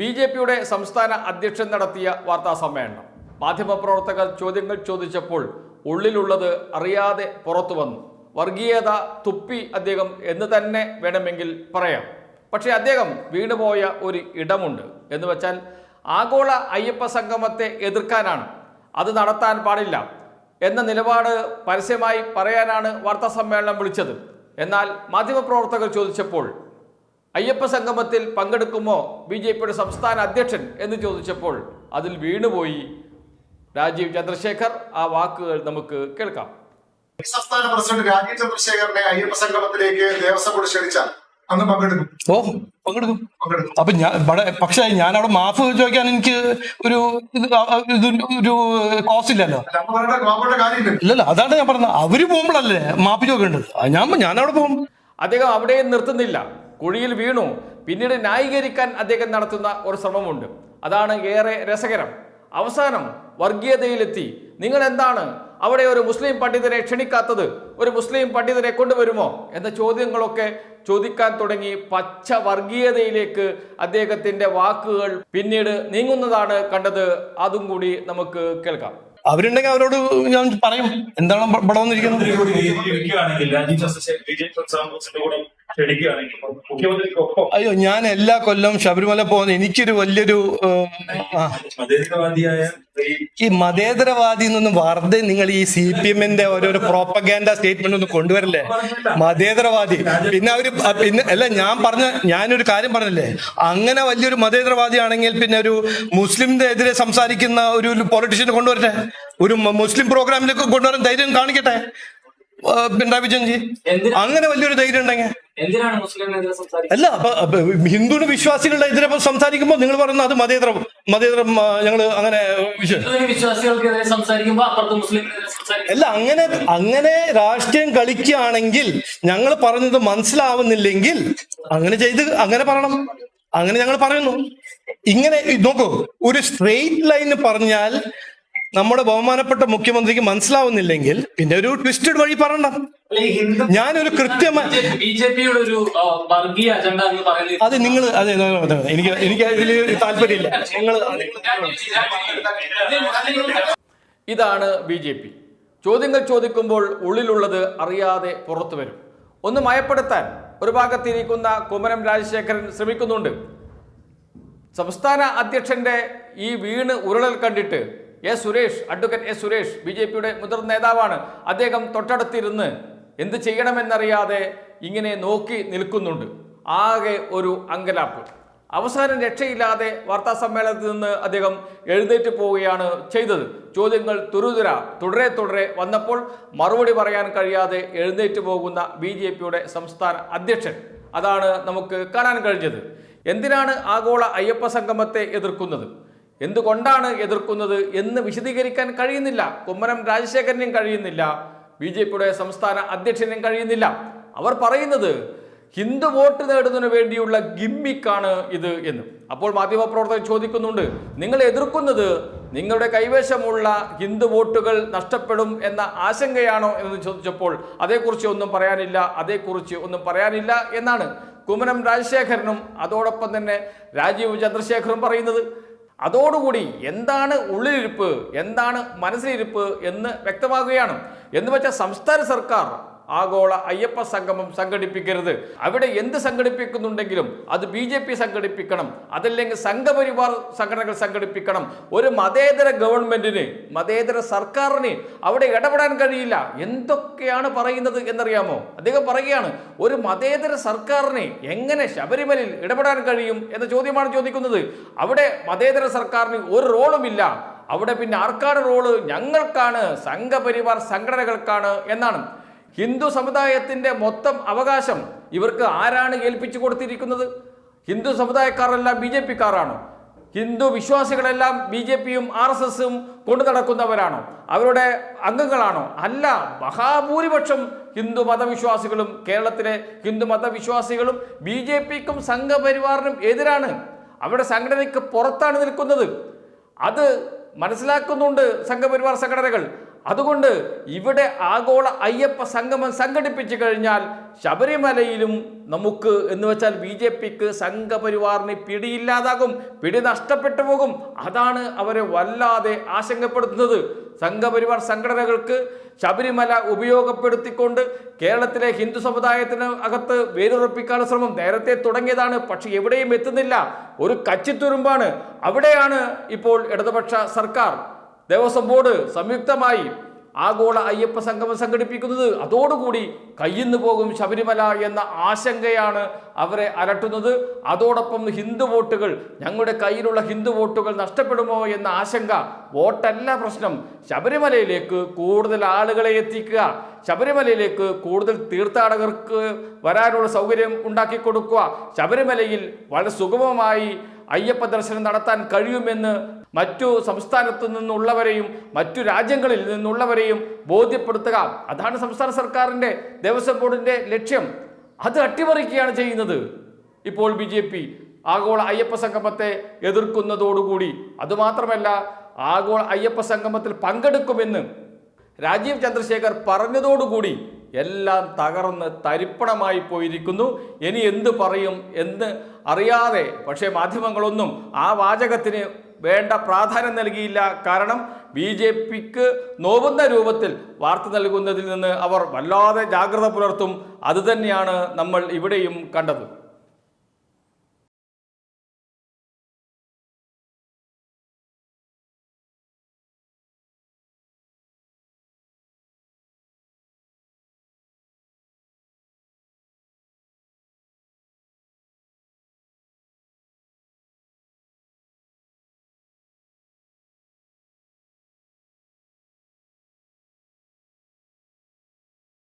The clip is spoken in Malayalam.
ബി ജെ പിയുടെ സംസ്ഥാന അധ്യക്ഷൻ നടത്തിയ വാർത്താ സമ്മേളനം. മാധ്യമപ്രവർത്തകർ ചോദ്യങ്ങൾ ചോദിച്ചപ്പോൾ ഉള്ളിലുള്ളത് അറിയാതെ പുറത്തു വന്നു. വർഗീയത തുപ്പി അദ്ദേഹം എന്ന് തന്നെ വേണമെങ്കിൽ പറയാം. പക്ഷേ അദ്ദേഹം വീണുപോയ ഒരു ഇടമുണ്ട് എന്ന് വെച്ചാൽ ആഗോള അയ്യപ്പ സംഗമത്തെ എതിർക്കാനാണ്. അത് നടത്താൻ പാടില്ല എന്ന നിലപാട് പരസ്യമായി പറയാനാണ് വാർത്താ സമ്മേളനം വിളിച്ചത്. എന്നാൽ മാധ്യമപ്രവർത്തകർ ചോദിച്ചപ്പോൾ അയ്യപ്പ സംഗമത്തിൽ പങ്കെടുക്കുമോ ബി ജെ പിയുടെ സംസ്ഥാന അധ്യക്ഷൻ എന്ന് ചോദിച്ചപ്പോൾ അതിൽ വീണുപോയി രാജീവ് ചന്ദ്രശേഖർ. ആ വാക്കുകൾ നമുക്ക് കേൾക്കാം. സംസ്ഥാന പ്രസിഡന്റ് രാജീവ് ചന്ദ്രശേഖരനെ അയ്യപ്പ സംഗമത്തിലേക്ക് ദേവസ്വം ബോർഡ് ക്ഷണിച്ചാൽ അന്ന് പങ്കെടുക്കും. ഓ പങ്കെടുക്കും. പങ്കെടുക്കും. അപ്പൊ ഞാൻ പക്ഷേ ഞാൻ അവിടെ മാപ്പ് ചോദിക്കാൻ എനിക്ക് ഒരു ഇത് ഒരു കോസ്റ്റ് ഇല്ലല്ലോ. ഇല്ലല്ലോ അതാണ് ഞാൻ പറഞ്ഞത്. അവർ പോകുമ്പോഴല്ലേ മാപ്പ് ചോദിക്കേണ്ടത്. ഞാൻ ഞാൻ അവിടെ പോകും. അദ്ദേഹം അവിടെയും നിർത്തുന്നില്ല. കുഴിയിൽ വീണു. പിന്നീട് ന്യായീകരിക്കാൻ അദ്ദേഹം നടത്തുന്ന ഒരു ശ്രമമുണ്ട്. അതാണ് ഏറെ രസകരം. അവസാനം വർഗീയതയിലെത്തി. നിങ്ങൾ എന്താണ്? അവിടെ ഒരു മുസ്ലിം പണ്ഡിതരെ ക്ഷണിക്കാത്തത്? ഒരു മുസ്ലിം പണ്ഡിതരെ കൊണ്ടുവരുമോ? എന്ന ചോദ്യങ്ങളൊക്കെ ചോദിക്കാൻ തുടങ്ങി പച്ച വർഗീയതയിലേക്ക് അദ്ദേഹത്തിന്റെ വാക്കുകൾ പിന്നീട് നീങ്ങുന്നതാണ് കണ്ടത്. അതും കൂടി നമുക്ക് കേൾക്കാം. അവരുണ്ടെങ്കിൽ അവരോട് ഞാൻ പറയും. എന്താണ് ഇവ- ഇവിടെ വന്നിരിക്കുന്നത്? അയ്യോ ഞാൻ എല്ലാ കൊല്ലവും ശബരിമല പോകുന്ന എനിക്കൊരു വലിയൊരു ഈ മതേതരവാദി എന്നൊന്നും വെറുതെ നിങ്ങൾ ഈ സി പി എമ്മിന്റെ ഓരോരോ പ്രോപ്പഗാൻഡ സ്റ്റേറ്റ്മെന്റ് ഒന്നും കൊണ്ടുവരല്ലേ? മതേതരവാദി. പിന്നെ അവർ പിന്നെ അല്ല ഞാൻ പറഞ്ഞ ഞാനൊരു കാര്യം പറഞ്ഞല്ലേ? അങ്ങനെ വലിയൊരു മതേതരവാദി ആണെങ്കിൽ പിന്നെ ഒരു മുസ്ലിമിന്റെ എതിരെ സംസാരിക്കുന്ന ഒരു പൊളിറ്റീഷ്യനെ കൊണ്ടുവരട്ടെ? ഒരു മുസ്ലിം പ്രോഗ്രാമിലേക്ക് കൊണ്ടുവരാൻ ധൈര്യം കാണിക്കട്ടെ? പിണറായി വിജയൻജി അങ്ങനെ വലിയൊരു ധൈര്യം ഉണ്ടെങ്കിൽ. അല്ല അപ്പൊ ഹിന്ദുവിന് വിശ്വാസികളുടെ എതിരെ സംസാരിക്കുമ്പോൾ നിങ്ങൾ പറയുന്ന അത് മതേതരം മതേതരം ഞങ്ങൾ അങ്ങനെ അല്ല അങ്ങനെ അങ്ങനെ രാഷ്ട്രീയം കളിക്കുകയാണെങ്കിൽ ഞങ്ങൾ പറഞ്ഞത് മനസ്സിലാവുന്നില്ലെങ്കിൽ അങ്ങനെ ചെയ്ത് അങ്ങനെ പറയണം. അങ്ങനെ ഞങ്ങൾ പറയുന്നു. ഇങ്ങനെ നോക്കൂ ഒരു സ്ട്രെയിറ്റ് ലൈന് പറഞ്ഞാൽ നമ്മുടെ ബഹുമാനപ്പെട്ട മുഖ്യമന്ത്രിക്ക് മനസ്സിലാവുന്നില്ലെങ്കിൽ പിന്നെ ഒരു ട്വിസ്റ്റഡ് വഴി പറയണം ഞാനൊരു കൃത്യമായി ബി ജെ പിയുടെ ഒരു വർഗീയ അജണ്ട എന്ന് പറയുന്നത് അത് നിങ്ങൾ അതെ. എനിക്ക് എനിക്ക് അതിൽ താല്പര്യമില്ല. നിങ്ങൾ ഇതാണ് ബി ജെ പി. ചോദ്യങ്ങൾ ചോദിക്കുമ്പോൾ ഉള്ളിലുള്ളത് അറിയാതെ പുറത്തു വരും. ഒന്ന് മയപ്പെടുത്താൻ. ഒരു ഭാഗത്തിരിക്കുന്ന കുമ്മനം രാജശേഖരൻ ശ്രമിക്കുന്നുണ്ട്. സംസ്ഥാന അധ്യക്ഷന്റെ ഈ വീണ് ഉരുളൽ കണ്ടിട്ട് A Suresh advocate S Suresh B J പിയുടെ മുതിർന്ന നേതാവാണ്. അദ്ദേഹം തൊട്ടടുത്തിരുന്ന് എന്ത് ചെയ്യണമെന്നറിയാതെ ഇങ്ങനെ നോക്കി നിൽക്കുന്നുണ്ട്. ആകെ ഒരു അങ്കലാപ്പ്. അവസാനം രക്ഷയില്ലാതെ വാർത്താ സമ്മേളനത്തിൽ നിന്ന് അദ്ദേഹം എഴുന്നേറ്റ് പോവുകയാണ് ചെയ്തത്. ചോദ്യങ്ങൾ തുരുതുര തുടരെ തുടരെ വന്നപ്പോൾ മറുപടി പറയാൻ കഴിയാതെ എഴുന്നേറ്റ് പോകുന്ന ബി ജെ പിയുടെ സംസ്ഥാന അധ്യക്ഷൻ. അതാണ് നമുക്ക് കാണാൻ കഴിഞ്ഞത്. എന്തിനാണ് ആഗോള അയ്യപ്പ സംഗമത്തെ എതിർക്കുന്നത്? എന്തുകൊണ്ടാണ് എതിർക്കുന്നത് എന്ന് വിശദീകരിക്കാൻ കഴിയുന്നില്ല. കുമ്മനം രാജശേഖരനും കഴിയുന്നില്ല. ബി ജെ പിയുടെ സംസ്ഥാന അധ്യക്ഷനും കഴിയുന്നില്ല. അവർ പറയുന്നത് ഹിന്ദു വോട്ട് നേടുന്നതിന് വേണ്ടിയുള്ള ഗിമ്മിക്കാണ് ഇത് എന്ന്. അപ്പോൾ മാധ്യമപ്രവർത്തകർ ചോദിക്കുന്നുണ്ട് നിങ്ങൾ എതിർക്കുന്നത് നിങ്ങളുടെ കൈവശമുള്ള ഹിന്ദു വോട്ടുകൾ നഷ്ടപ്പെടും എന്ന ആശങ്കയാണോ? എന്ന് ചോദിച്ചപ്പോൾ അതേക്കുറിച്ച് ഒന്നും പറയാനില്ല അതേക്കുറിച്ച് ഒന്നും പറയാനില്ല എന്നാണ് കുമ്മനം രാജശേഖരനും അതോടൊപ്പം തന്നെ രാജീവ് ചന്ദ്രശേഖറും പറയുന്നത്. അതോടുകൂടി എന്താണ് ഉള്ളിലിരിപ്പ് എന്താണ് മനസ്സിലിരിപ്പ് എന്ന് വ്യക്തമാകുകയാണ് എന്ന് വെച്ചാൽ സംസ്ഥാന സർക്കാർ ആഗോള അയ്യപ്പ സംഗമം സംഘടിപ്പിക്കരുത്. അവിടെ എന്ത് സംഘടിപ്പിക്കുന്നുണ്ടെങ്കിലും അത് ബി ജെ പി സംഘടിപ്പിക്കണം. അതല്ലെങ്കിൽ സംഘപരിവാർ സംഘടനകൾ സംഘടിപ്പിക്കണം. ഒരു മതേതര ഗവൺമെന്റിന് മതേതര സർക്കാരിന് അവിടെ ഇടപെടാൻ കഴിയില്ല. എന്തൊക്കെയാണ് പറയുന്നത് എന്നറിയാമോ? അദ്ദേഹം പറയുകയാണ് ഒരു മതേതര സർക്കാരിന് എങ്ങനെ ശബരിമലയിൽ ഇടപെടാൻ കഴിയും എന്ന ചോദ്യമാണ് ചോദിക്കുന്നത്. അവിടെ മതേതര സർക്കാരിന് ഒരു റോളുമില്ല. അവിടെ പിന്നെ ആർക്കാണ് റോൾ? ഞങ്ങൾക്കാണ് സംഘപരിവാർ സംഘടനകൾക്കാണ് എന്നാണ്. ഹിന്ദു സമുദായത്തിന്റെ മൊത്തം അവകാശം ഇവർക്ക് ആരാണ് ഏൽപ്പിച്ചു കൊടുത്തിരിക്കുന്നത്? ഹിന്ദു സമുദായക്കാരെല്ലാം ബി ജെ പിക്കാരാണോ. ഹിന്ദു വിശ്വാസികളെല്ലാം ബി ജെ പിയും ആർ എസ് എസും കൊണ്ടു നടക്കുന്നവരാണോ. അവരുടെ അംഗങ്ങളാണോ. അല്ല മഹാഭൂരിപക്ഷം ഹിന്ദു മതവിശ്വാസികളും കേരളത്തിലെ ഹിന്ദു മതവിശ്വാസികളും ബി ജെ പിക്കും സംഘപരിവാറിനും എതിരാണ്. അവരുടെ സംഘടനയ്ക്ക് പുറത്താണ് നിൽക്കുന്നത്. അത് മനസ്സിലാക്കുന്നുണ്ട് സംഘപരിവാർ സംഘടനകൾ. അതുകൊണ്ട് ഇവിടെ ആഗോള അയ്യപ്പ സംഗമം സംഘടിപ്പിച്ചു കഴിഞ്ഞാൽ ശബരിമലയിലും നമുക്ക് എന്ന് വെച്ചാൽ ബി ജെ പിക്ക് സംഘപരിവാറിന് പിടിയില്ലാതാകും പിടി നഷ്ടപ്പെട്ടു പോകും. അതാണ് അവരെ വല്ലാതെ ആശങ്കപ്പെടുത്തുന്നത്. സംഘപരിവാർ സംഘടനകൾക്ക് ശബരിമല ഉപയോഗപ്പെടുത്തിക്കൊണ്ട് കേരളത്തിലെ ഹിന്ദു സമുദായത്തിന് അകത്ത് വേരുറപ്പിക്കാനുള്ള ശ്രമം നേരത്തെ തുടങ്ങിയതാണ് പക്ഷെ എവിടെയും എത്തുന്നില്ല. ഒരു കച്ചിത്തുരുമ്പാണ്. അവിടെയാണ് ഇപ്പോൾ ഇടതുപക്ഷ സർക്കാർ ദേവസ്വം ബോർഡ് സംയുക്തമായി ആഗോള അയ്യപ്പ സംഗമം സംഘടിപ്പിക്കുന്നത്. അതോടുകൂടി കയ്യിന്ന് പോകും ശബരിമല എന്ന ആശങ്കയാണ് അവരെ അലട്ടുന്നത്. അതോടൊപ്പം ഹിന്ദു വോട്ടുകൾ ഞങ്ങളുടെ കയ്യിലുള്ള ഹിന്ദു വോട്ടുകൾ നഷ്ടപ്പെടുമോ എന്ന ആശങ്ക വോട്ടല്ല പ്രശ്നം. ശബരിമലയിലേക്ക് കൂടുതൽ ആളുകളെ എത്തിക്കുക ശബരിമലയിലേക്ക് കൂടുതൽ തീർത്ഥാടകർക്ക് വരാനുള്ള സൗകര്യം ഉണ്ടാക്കി കൊടുക്കുക. ശബരിമലയിൽ വളരെ സുഗമമായി അയ്യപ്പ ദർശനം നടത്താൻ കഴിയുമെന്ന് മറ്റു സംസ്ഥാനത്തു നിന്നുള്ളവരെയും മറ്റു രാജ്യങ്ങളിൽ നിന്നുള്ളവരെയും ബോധ്യപ്പെടുത്തുക. അതാണ് സംസ്ഥാന സർക്കാരിന്റെ ദേവസ്വം ബോർഡിന്റെ ലക്ഷ്യം. അത് അട്ടിമറിക്കുകയാണ് ചെയ്യുന്നത്. ഇപ്പോൾ ബി ജെ പി ആഗോള അയ്യപ്പ സംഗമത്തെ എതിർക്കുന്നതോടുകൂടി അതുമാത്രമല്ല ആഗോള അയ്യപ്പ സംഗമത്തിൽ പങ്കെടുക്കുമെന്ന് രാജീവ് ചന്ദ്രശേഖർ പറഞ്ഞതോടുകൂടി എല്ലാം തകർന്ന് തരിപ്പണമായി പോയിരിക്കുന്നു. ഇനി എന്ത് പറയും എന്ന് അറിയാതെ പക്ഷേ മാധ്യമങ്ങളൊന്നും ആ വാചകത്തിന് വേണ്ട പ്രാധാന്യം നൽകിയില്ല. കാരണം ബി ജെ പിക്ക് നോവുന്ന രൂപത്തിൽ വാർത്ത നൽകുന്നതിൽ നിന്ന് അവർ വല്ലാതെ ജാഗ്രത പുലർത്തും. അതുതന്നെയാണ് നമ്മൾ ഇവിടെയും കണ്ടത്.